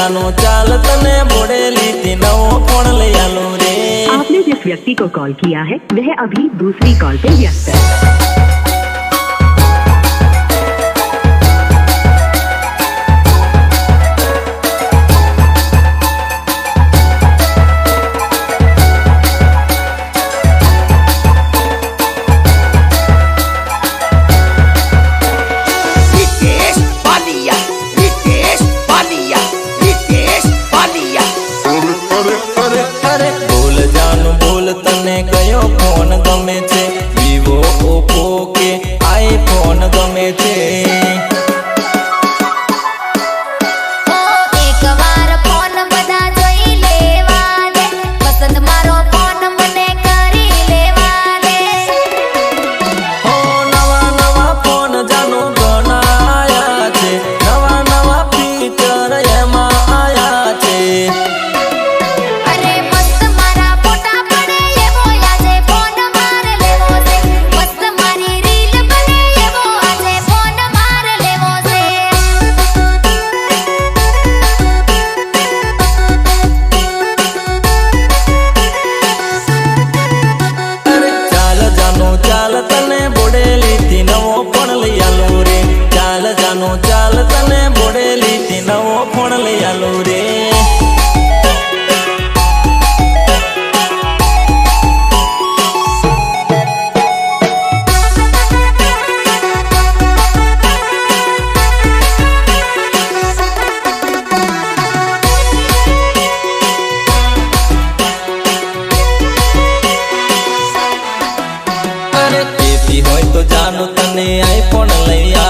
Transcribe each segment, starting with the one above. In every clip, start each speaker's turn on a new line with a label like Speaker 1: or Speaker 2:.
Speaker 1: આલો
Speaker 2: ચાલ
Speaker 1: તને બોડેલી થી નવો फ़ोन ले आलो रे।
Speaker 3: आपने जिस व्यक्ति को कॉल किया है, वह अभी दूसरी कॉल पे व्यस्त है।
Speaker 1: નું ચાલ તને બોડેલી થી નવો ફોન લઈ આલો રે. હોય તો જાનું તને આઈફોન લઈ આ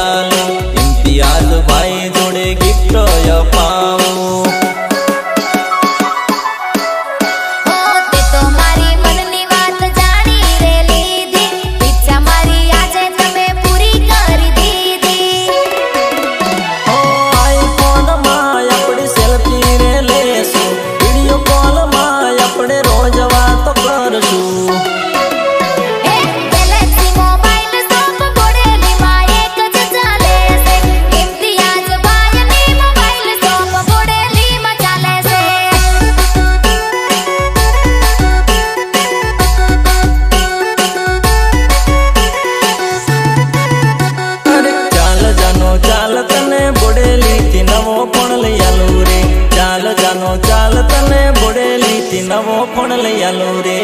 Speaker 1: ભાઈ જોડે ગિફ્ટ અપાવું আলোরে